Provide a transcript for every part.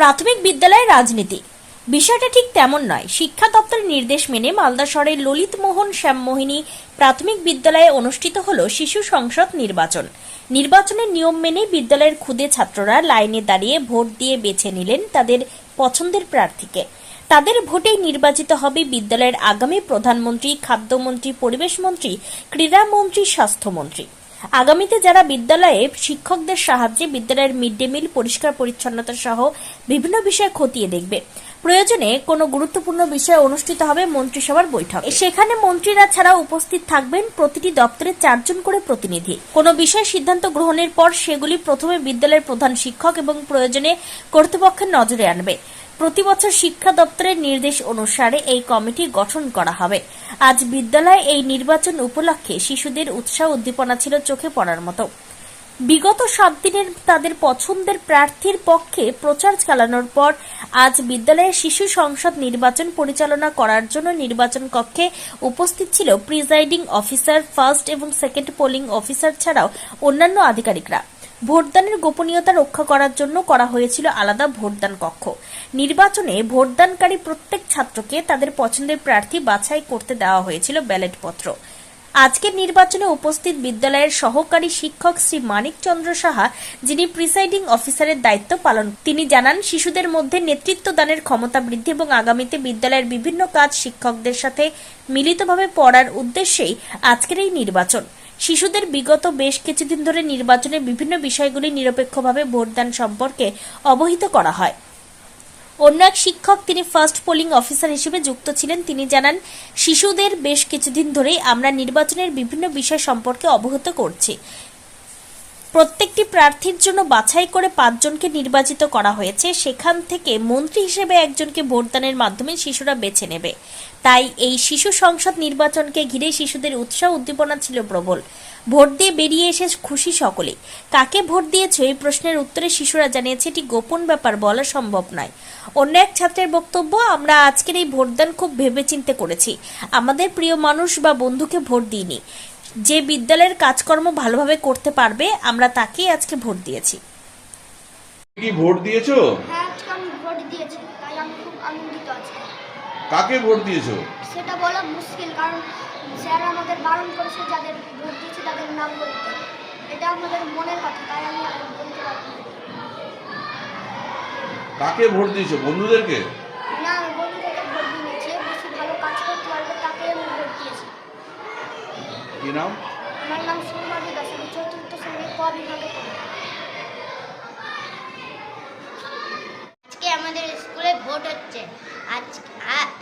প্রাথমিক বিদ্যালয়ের রাজনীতি। বিষয়টা ঠিক তেমন নয়। শিক্ষা দপ্তরের নির্দেশ মেনে মালদা শহরের ললিত মোহন শ্যামমোহিনী প্রাথমিক বিদ্যালয়ে অনুষ্ঠিত হল শিশু সংসদ নির্বাচন। নির্বাচনের নিয়ম মেনে বিদ্যালয়ের ক্ষুদে ছাত্ররা লাইনে দাঁড়িয়ে ভোট দিয়ে বেছে নিলেন তাদের পছন্দের প্রার্থীকে। তাদের ভোটেই নির্বাচিত হবে বিদ্যালয়ের আগামী প্রধানমন্ত্রী, খাদ্যমন্ত্রী, পরিবেশ মন্ত্রী, ক্রীড়ামন্ত্রী, স্বাস্থ্যমন্ত্রী। আগামীতে যারা বিদ্যালয়ে শিক্ষকদের সাহায্যে বিদ্যালয়ের মিড ডে মিল, পরিষ্কার পরিচ্ছন্নতা সহ বিভিন্ন বিষয় খতিয়ে দেখবে। প্রয়োজনে কোনো গুরুত্বপূর্ণ বিষয়ে অনুষ্ঠিত হবে মন্ত্রিসভার বৈঠক। সেখানে মন্ত্রীরা ছাড়া উপস্থিত থাকবেন প্রতিটি দপ্তরে চারজন করে প্রতিনিধি। কোনো বিষয়ে সিদ্ধান্ত গ্রহণের পর সেগুলি প্রথমে বিদ্যালয়ের প্রধান শিক্ষক এবং প্রয়োজনে কর্তৃপক্ষের নজরে আনবে। প্রতি বছর শিক্ষা দপ্তরের নির্দেশ অনুসারে এই কমিটি গঠন করা হবে। আজ বিদ্যালয়ে এই নির্বাচন উপলক্ষে শিশুদের উৎসাহ উদ্দীপনা ছিল চোখে পড়ার মতো। বিগত সাত দিনের তাদের পছন্দের প্রার্থীর পক্ষে প্রচার চালানোর পর আজ বিদ্যালয়ের শিশু সংসদ নির্বাচন পরিচালনা করার জন্য নির্বাচন কক্ষে উপস্থিত ছিল প্রিজাইডিং অফিসার, ফার্স্ট এবং সেকেন্ড পোলিং অফিসার ছাড়াও অন্যান্য আধিকারিকরা। ভোটদানের গোপনীয়তা রক্ষা করার জন্য করা হয়েছিল আলাদা ভোটদান কক্ষ। নির্বাচনে ভোটদানকারী প্রত্যেক ছাত্রকে তাদের পছন্দের প্রার্থী বাছাই করতে দেওয়া হয়েছিল ব্যালট পত্র আজকের নির্বাচনে উপস্থিত বিদ্যালয়ের সহকারী শিক্ষক শ্রী মানিক চন্দ্র সাহা, যিনি প্রিসাইডিং অফিসারের দায়িত্ব পালন, তিনি জানান, শিশুদের মধ্যে নেতৃত্ব দানের ক্ষমতা বৃদ্ধি এবং আগামীতে বিদ্যালয়ের বিভিন্ন কাজ শিক্ষকদের সাথে মিলিতভাবে পড়ার উদ্দেশ্যেই আজকের এই নির্বাচন। শিশুদের বিগত বেশ কিছুদিন ধরে নির্বাচনে বিভিন্ন বিষয়গুলি নিরপেক্ষভাবে ভোটদান সম্পর্কে অবহিত করা হয়। অন্য এক শিক্ষক তিনি ফার্স্ট পোলিং অফিসার হিসেবে যুক্ত ছিলেন। তিনি জানান, শিশুদের বেশ কিছুদিন ধরেই আমরা নির্বাচনের বিভিন্ন বিষয় সম্পর্কে অবহিত করছি। প্রত্যেকটি প্রার্থীর জন্য বাছাই করে পাঁচজনকে নির্বাচিত করা হয়েছে। সেখান থেকে মন্ত্রী হিসেবে একজনকে ভোটদানের মাধ্যমে শিশুরা বেছে নেবে। তাই এই শিশু সংসদ নির্বাচনকে ঘিরে শিশুদের উৎসাহ উদ্দীপনা ছিল প্রবল। ভোট দিয়ে বেরিয়ে এসে খুশি সকলে কাকে ভোট দিয়েছ? এই প্রশ্নের উত্তরে শিশুরা জানিয়েছে, এটি গোপন ব্যাপার, বলা সম্ভব নয়। অন্য এক ছাত্রের বক্তব্য, আমরা আজকের এই ভোটদান খুব ভেবেচিন্তে করেছি। আমাদের প্রিয় মানুষ বা বন্ধুকে ভোট দিইনি। যে বিদ্যালয়ের কাজকর্ম ভালোভাবে করতে পারবে আমরা তাকেই আজকে ভোট দিয়েছি। কি ভোট দিয়েছ? হ্যাঁ আজকে আমি ভোট দিয়েছি তাই আমি খুব আনন্দিত আছি কাকে ভোট দিয়েছ? সেটা বলা মুশকিল কারণ স্যার আমাদের বারণ করেছে যাদের ভোট দিয়েছে তাদের নাম বলতে। এটা আমাদের মনের কথা তাই আমি আর বলতে পারব না। কাকে ভোট দিয়েছ? বন্ধুদেরকে না আমি বন্ধুদেরকে ভোট দিয়েছি বেশি ভালো কাজ করতে পারবে তাকে আমি ভোট দিয়েছি কি নাম আমার নাম আমি চতুর্থ বিভাগে আজকে আমাদের স্কুলে ভোট হচ্ছে। আজ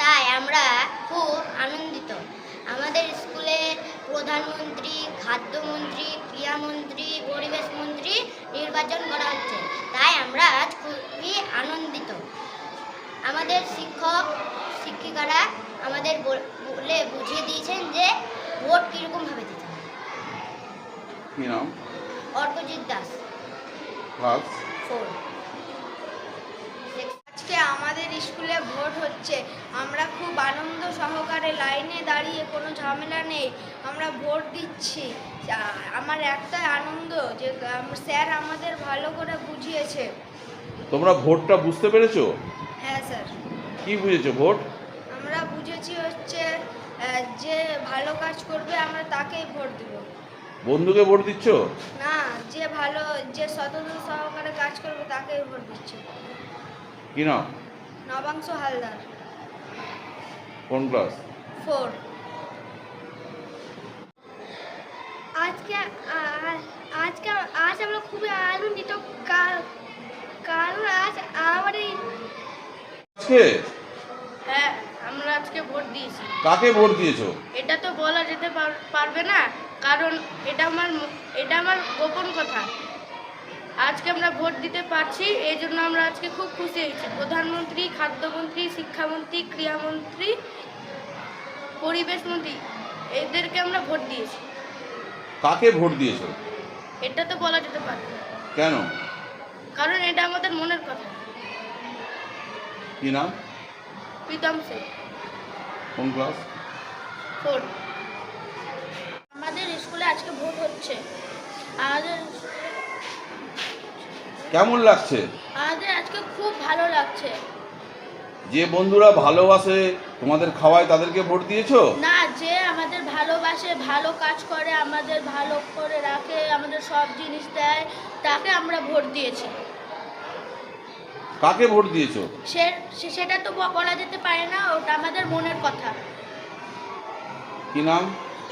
তাই আমরা খুব আনন্দিত। আমাদের স্কুলে প্রধানমন্ত্রী, খাদ্যমন্ত্রী, ক্রীড়ামন্ত্রী, পরিবেশ মন্ত্রী নির্বাচন করা হচ্ছে। তাই আমরা আজ খুবই আনন্দিত। আমাদের শিক্ষক, শিক্ষিকারা আমাদের বলে বুঝিয়ে দিয়েছেন যে ভোট কীরকমভাবে দিতে হবে কি নাম? অর্কজিৎ দাস। ক্লাস? ফোর আজকে আমাদের স্কুলে ভোট হচ্ছে। আমরা খুব আনন্দ সহকারে লাইনে দাঁড়িয়ে কোনো ঝামেলা নেই। আমরা ভোট দিচ্ছি। আমার একটাই আনন্দ যে স্যার আমাদের ভালো করে বুঝিয়েছে। তোমরা ভোটটা বুঝতে পেরেছ? হ্যাঁ স্যার। কি বুঝেছ ভোট? আমরা বুঝেছি হচ্ছে যে ভালো কাজ করবে আমরা তাকেই ভোট দেব। বন্ধুকে ভোট দিচ্ছ? না যে ভালো যে স্বতন্ত্র সহকারে কাজ করবে তাকেই ভোট দিচ্ছে। কি নাম? নবাংশ হালদার। কোন ক্লাস? ফোর। আজকে আজকে আজ আমরা খুবই আনন্দিত। কার- কারণ আজ এই আজকে? আজকে ভোট দিয়েছি। কাকে ভোট দিয়েছ? এটা তো বলা যেতে পারবে না কারণ এটা আমার এটা আমার গোপন কথা। আজকে আমরা ভোট দিতে পারছি এই জন্য আমরা আজকে খুব খুশি হয়েছি। প্রধানমন্ত্রী খাদ্যমন্ত্রী শিক্ষামন্ত্রী ক্রীড়ামন্ত্রী পরিবেশ মন্ত্রী এদেরকে আমরা ভোট দিয়েছি। কাকে ভোট দিয়েছ? এটা তো বলা যেতে পারবে না কেন? কারণ এটা আমাদের মনের কথা। কি নাম? প্রীতম সিং কোন ক্লাস? ফোর। আমাদের স্কুলে আজকে ভোট হচ্ছে। আমাদের কেমন লাগছে? আমাদের আজকে খুব ভালো লাগছে। যে বন্ধুরা ভালোবাসে তোমাদের খাওয়ায় তাদেরকে ভোট দিয়েছ? না যে আমাদের ভালোবাসে ভালো কাজ করে আমাদের ভালো করে রাখে আমাদের সব জিনিস দেয় তাকে আমরা ভোট দিয়েছি। কাকে ভোট দিয়েছ? সে সেটা তো বলা যেতে পারে না ওটা আমাদের মনের কথা। কি নাম?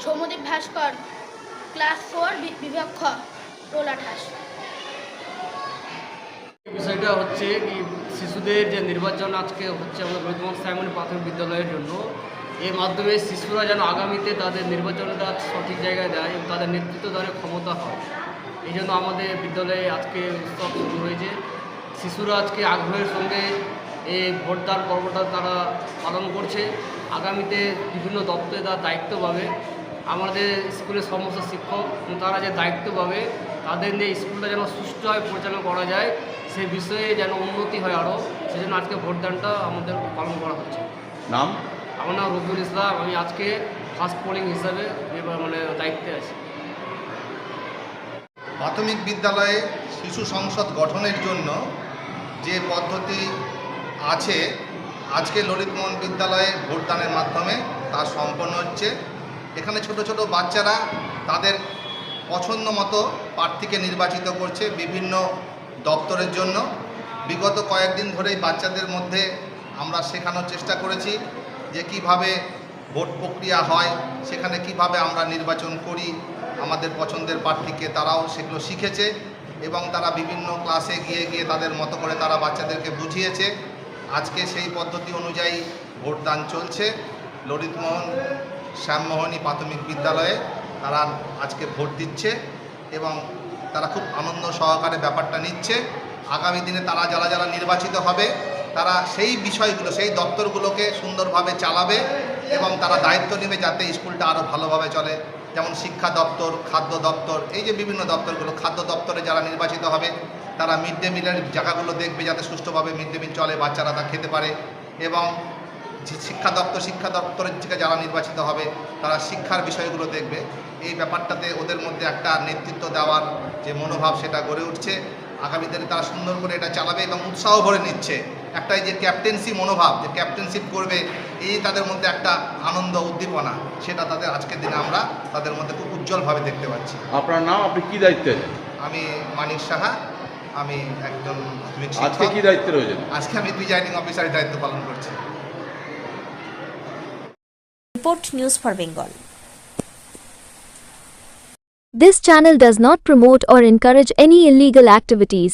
সৌমদীপ ভাস্কর ক্লাস ফোর বিভাগ খ বিষয়টা হচ্ছে কি শিশুদের যে নির্বাচন আজকে হচ্ছে আমাদের রবীন্দ্রনাথ সাইমন প্রাথমিক বিদ্যালয়ের জন্য এর মাধ্যমে শিশুরা যেন আগামীতে তাদের নির্বাচনটা সঠিক জায়গায় দেয় এবং তাদের নেতৃত্ব দানের ক্ষমতা হয়। এই জন্য আমাদের বিদ্যালয়ে আজকে উৎসব শুরু হয়েছে। শিশুরা আজকে আগ্রহের সঙ্গে এই ভোটদান পর্বটা তারা পালন করছে। আগামীতে বিভিন্ন দপ্তরে তারা দায়িত্ব পাবে। আমাদের স্কুলের সমস্ত শিক্ষক তারা যে দায়িত্ব পাবে তাদের নিয়ে স্কুলটা যেন সুষ্ঠুভাবে পরিচালনা করা যায় সে বিষয়ে যেন উন্নতি হয় আরও সেজন্য আজকে ভোটদানটা আমাদের পালন করা হচ্ছে। নাম? আমার নাম রবিউল ইসলাম আমি আজকে ফার্স্ট পোলিং হিসাবে মানে দায়িত্বে আছি। প্রাথমিক বিদ্যালয়ে শিশু সংসদ গঠনের জন্য যে পদ্ধতি আছে, আজকে ললিতমোহন বিদ্যালয়ে ভোটদানের মাধ্যমে তা সম্পন্ন হচ্ছে। এখানে ছোট ছোট বাচ্চারা তাদের পছন্দ মতো প্রার্থীকে নির্বাচিত করছে বিভিন্ন দপ্তরের জন্য। বিগত কয়েকদিন ধরেই বাচ্চাদের মধ্যে আমরা শেখানোর চেষ্টা করেছি যে কীভাবে ভোট প্রক্রিয়া হয়, সেখানে কীভাবে আমরা নির্বাচন করি। আমাদের পছন্দের প্রার্থীকে তারাও সেগুলো শিখেছে। এবং তারা বিভিন্ন ক্লাসে গিয়ে গিয়ে তাদের মতো করে তারা বাচ্চাদেরকে বুঝিয়েছে। আজকে সেই পদ্ধতি অনুযায়ী ভোটদান চলছে। ললিতমোহন শ্যামমোহনী প্রাথমিক বিদ্যালয়ে তারা আজকে ভোট দিচ্ছে এবং তারা খুব আনন্দ সহকারে ব্যাপারটা নিচ্ছে। আগামী দিনে তারা যারা যারা নির্বাচিত হবে, তারা সেই বিষয়গুলো, সেই দপ্তরগুলোকে সুন্দরভাবে চালাবে এবং তারা দায়িত্ব নেবে যাতে স্কুলটা আরও ভালোভাবে চলে। যেমন শিক্ষা দপ্তর, খাদ্য দপ্তর, এই যে বিভিন্ন দপ্তরগুলো, খাদ্য দপ্তরে যারা নির্বাচিত হবে, তারা মিড ডে মিলের জায়গাগুলো দেখবে যাতে সুষ্ঠুভাবে মিড ডে মিল চলে, বাচ্চারা তা খেতে পারে এবং শিক্ষা দপ্তর, শিক্ষা দপ্তরের থেকে যারা নির্বাচিত হবে, তারা শিক্ষার বিষয়গুলো দেখবে। এই ব্যাপারটাতে ওদের মধ্যে একটা নেতৃত্ব দেওয়ার যে মনোভাব, সেটা গড়ে উঠছে। আগামী দিনে তারা সুন্দর করে এটা চালাবে এবং উৎসাহ ভরে নিচ্ছে। একটা এই যে ক্যাপ্টেন্সি মনোভাব যে ক্যাপ্টেনশিপ করবে এই তাদের মধ্যে একটা আনন্দ উদ্দীপনা সেটা তাদের আজকের দিনে আমরা তাদের মধ্যে খুব উজ্জ্বলভাবে দেখতে পাচ্ছি। আপনার নাম আপনি কি দায়িত্বে? আমি মানিক সাহা আমি একজন প্রাথমিক আজকে কি দায়িত্বে রয়েছেন? আজকে আমি প্রিজাইডিং অফিসারের দায়িত্ব পালন করছি। Report news for Bengal This channel does not promote or encourage any illegal activities.